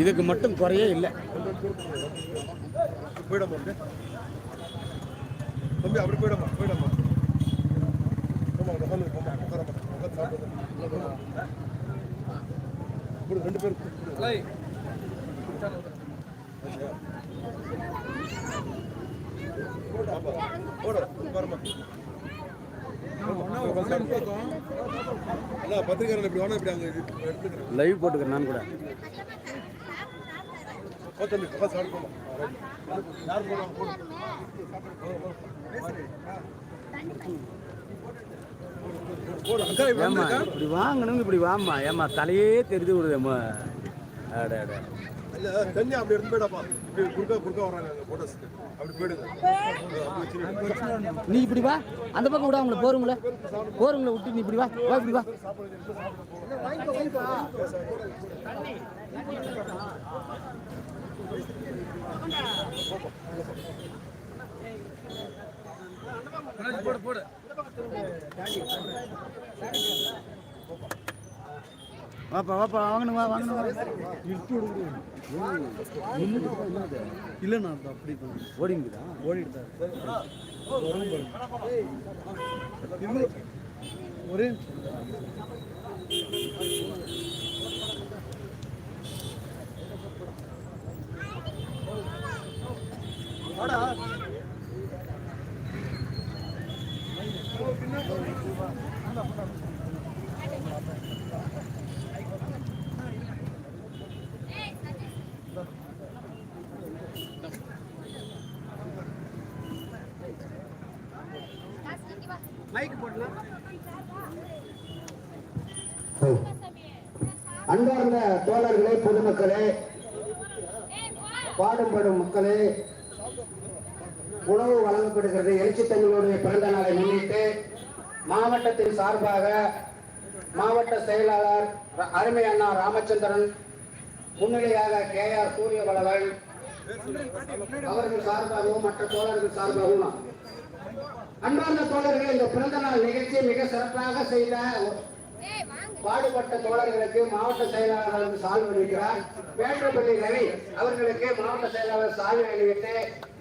இதுக்கு மட்டும் குறையே இல்லை. போயிடமா. தம்பி அப்படி போயிடமா போயிடமா ரெண்டு பேரும் ஹாலு ஆமா உட்காரமா உட்காந்து சாப்பிடுங்க கொடு ரெண்டு பேரும் கொடு. ஆமா. போடு, உட்காருமா. அண்ணா, பத்திரிக்கையாளர் இப்படி வேணா இப்படி அங்க இது எடுத்துக்கிறேன் லைவ் போட்டுக்கிறேன் நான் கூட. போ இப்படி ஏம்மா இப்படி வாங்கணும் இப்படி வாம்மா. ஏம்மா தலையே தெரிஞ்சு விடுதேம்மா அட அட. இல்ல தண்ணி அப்படி இருந்து போயிடாப்பா. இப்படி குறுக்கா குறுக்கா அப்படி போயிடுங்க. நீ இப்படி வா. அந்த பக்கம் விட அவங்கள போறவங்கள போறவங்கள விட்டு நீ இப்படி வா. வா இப்படி வா. போடு போடு. வாப்பா வாப்பா வாங்கணும் வா வாங்கணும் இல்லைண்ணா அது அப்படி ஓடிங்குதா? ஓடிட்டு ஒரே அன்பார்ந்த தோழர்களே பொதுமக்களே பாடுபடும் மக்களே உணவு வழங்கப்படுகிறது. எழுச்சி தமிழோடைய பிறந்த நாளை முன்னிட்டு மாவட்டத்தின் சார்பாக மாவட்ட செயலாளர் அருமை அண்ணா ராமச்சந்திரன் முன்னிலையாக கே ஆர் சூரியவளவன் அவர்கள் சார்பாகவும் மற்ற தோழர்கள் சார்பாகவும் அன்பார்ந்த தோழர்கள் இந்த பிறந்த நாள் நிகழ்ச்சியை மிக சிறப்பாக செய்த பாடுபட்ட தோழர்களுக்கு மாவட்ட செயலாளர் சால்வு அளிக்கிறார். வேற்றப்பள்ளி ரவி அவர்களுக்கு மாவட்ட செயலாளர் சால்வு வெளியிட்டு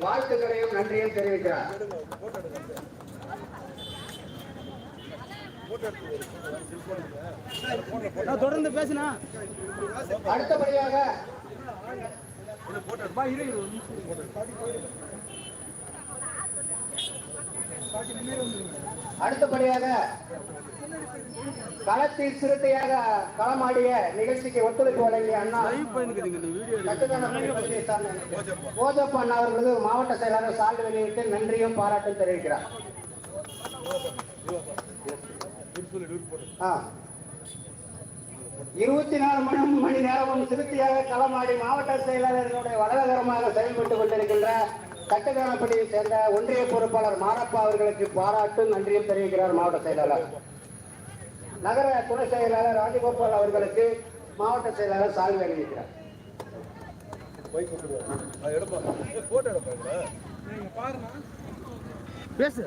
வாழ்த்துக்களையும் நன்றியும் தெரிவிக்கிறார். தொடர்ந்து பேசுனா? அடுத்தபடியாக அடுத்தபடியாக களத்தில் சிறுத்தையாக களமாடிய நிகழ்ச்சிக்கு ஒத்துழைப்பு வழங்கிய அண்ணா கட்டுமான அண்ணா மாவட்ட செயலாளர் சான்று வெளியிட்டு நன்றியும் பாராட்டும் தெரிவிக்கிறார். இருபத்தி நாலு மணி மணி நேரமும் சிறுத்தையாக களமாடி மாவட்ட செயலாளர்களுடைய வடகரமாக செயல்பட்டுக் கொண்டிருக்கின்ற கட்டுக்கானப்பட்டியை சேர்ந்த ஒன்றிய பொறுப்பாளர் மாரப்பா அவர்களுக்கு பாராட்டும் நன்றியும் தெரிவிக்கிறார் மாவட்ட செயலாளர். நகர துணை செயலாளர் ராஜகோபால் அவர்களுக்கு மாவட்ட செயலாளர் சால்வை இதுல. பேசு.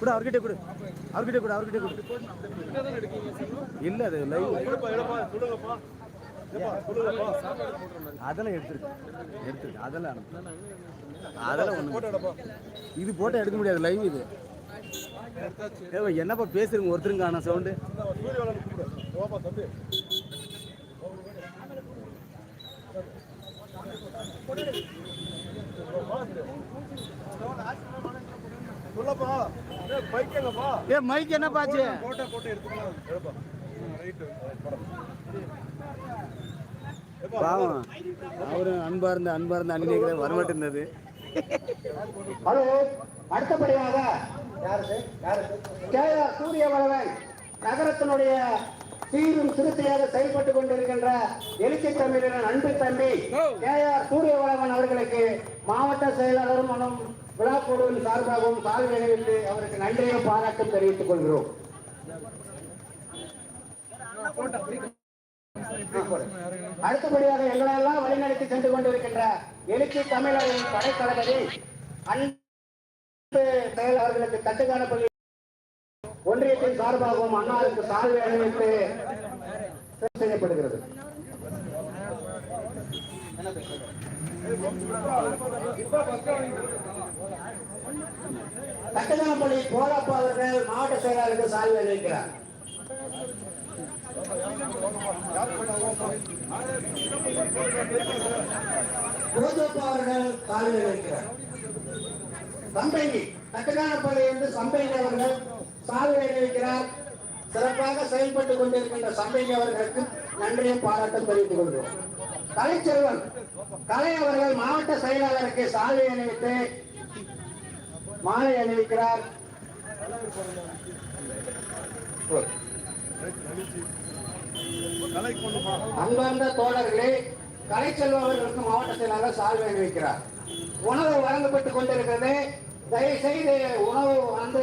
கூட அவர்கிட்ட கொடு. அவர்கிட்ட கொடு அவர்கிட்ட கொடு. இல்ல அது லைவ் அதெல்லாம் எடுத்துருக்கு எடுத்துருக்கு அதெல்லாம் அனுப்பு. அதெல்லாம் எடுப்பா இது போட்டோ எடுக்க முடியாது. லைவ் இது. என்னப்பா பேசுறீங்க? ஒருத்தருங்க ஆனா சவுண்டு ஏ மைக் என்ன பாச்சு போட்டோ போட்டோ எடுத்துக்கலாம். பாவம். அவரு அன்பா இருந்த அன்பா இருந்த அன்னைக்கு வரமாட்டு இருந்தது அடுத்தபடியாக கே சூரியவளவன் நகரத்தினுடைய சீரும் சிறுத்தையாக செயல்பட்டுக் கொண்டிருக்கின்ற எழுச்சி தமிழரின் அன்பு தம்பி கே ஆர் சூரியவளவன் அவர்களுக்கு மாவட்ட செயலாளரும் விழா குழுவின் சார்பாகவும் சால்வை அவருக்கு நன்றியும் பாராட்டும் தெரிவித்துக் கொள்கிறோம். அடுத்தபடியாக எங்களெல்லாம் வழிநடத்தி சென்று கொண்டிருக்கின்ற எழுச்சி தமிழரின் படைத்தளபதி அன்பு செயலாளர்களுக்கு கட்டுக்கானப்பள்ளி ஒன்றியத்தின் சார்பாகவும் அன்னாருக்கு சால்வை அணிவித்து செய்யப்படுகிறது. கட்டுக்கானப்பள்ளி பள்ளி அவர்கள் மாவட்ட செயலாளருக்கு சார்பு அணிவிக்கிறார். ரோஜப்பா அவர்கள் சால்வை அணிவிக்கிறார் சம்பங்கி கட்டுக்கானப்பள்ளி என்று சம்பங்கி அவர்கள் சால்வை அணிவிக்கிறார் சிறப்பாக செயல்பட்டுக் கொண்டிருக்கின்ற சம்பங்கி அவர்களுக்கு நன்றியும் பாராட்டம் தெரிவித்துக் கொள்கிறோம். கலைச்செல்வன் கலை அவர்கள் மாவட்ட செயலாளருக்கு சாலை அணிவித்து மாலை அணிவிக்கிறார். அன்பார்ந்த தோழர்களே கலை செல்பவர்களுக்கு மாவட்ட செயலாளர் சால்வை வைக்கிறார் உணவு வழங்கப்பட்டுக் கொண்டிருக்கிறது. தயவு செய்து உணவு வந்து